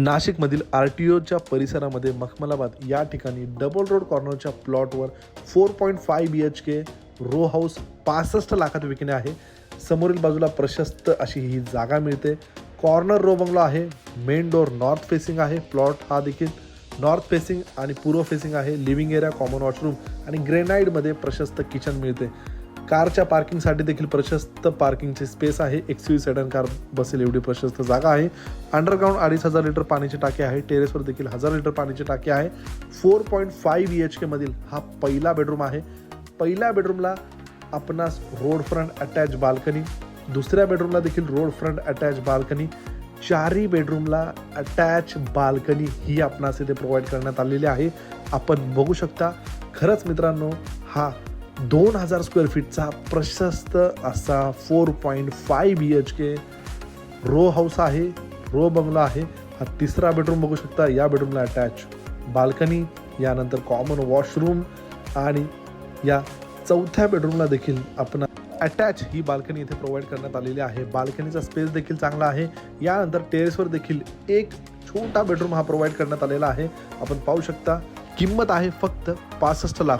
नाशिकमधील R T ओच्या परिसरामध्ये मखमलाबाद या ठिकाणी डबल रोड कॉर्नरच्या प्लॉटवर four point five B H K row house पासष्ट लाखात विकणे आहे. समोरील बाजूला प्रशस्त अशी ही जागा मिळते. कॉर्नर रो बंगला आहे. मेन डोअर नॉर्थ फेसिंग आहे. प्लॉट हा देखील नॉर्थ फेसिंग आणि पूर्व फेसिंग आहे. लिव्हिंग एरिया कॉमन वॉशरूम आणि ग्रेनाईडमध्ये प्रशस्त किचन मिळते. कारच्या पार्किंगसाठी देखील प्रशस्त पार्किंगची स्पेस आहे. एक्स यू सेडन कार बसेल एवढी प्रशस्त जागा आहे. अंडरग्राऊंड अडीच हजार लिटर पाण्याची टाकी आहे. टेरेसवर देखील हजार लिटर पाण्याची टाकी आहे. Four point five B H केमधील हा पहिला बेडरूम आहे. पहिल्या बेडरूमला आपणास रोड फ्रंट अटॅच बाल्कनी दुसऱ्या बेडरूमला देखील रोड फ्रंट अटॅच बाल्कनी चारही बेडरूमला अटॅच बाल्कनी ही आपणास इथे प्रोव्हाइड करण्यात आलेली आहे. आपण बघू शकता. खरंच मित्रांनो हा दोन हजार स्क्वेअर फीटचा प्रशस्त असा four point five B H K row house आहे रो बंगला आहे. हा तिसरा बेडरूम बघू शकता. या बेडरूमला अटॅच बाल्कनी यानंतर कॉमन वॉशरूम आणि या चौथ्या बेडरूमला देखील आपण अटॅच ही बाल्कनी इथे प्रोव्हाइड करण्यात आलेली आहे. बाल्कनीचा स्पेस देखील चांगला आहे. यानंतर टेरेसवर देखील एक छोटा बेडरूम हा प्रोव्हाइड करण्यात आलेला आहे. आपण पाहू शकता किंमत आहे फक्त पासष्ट लाख.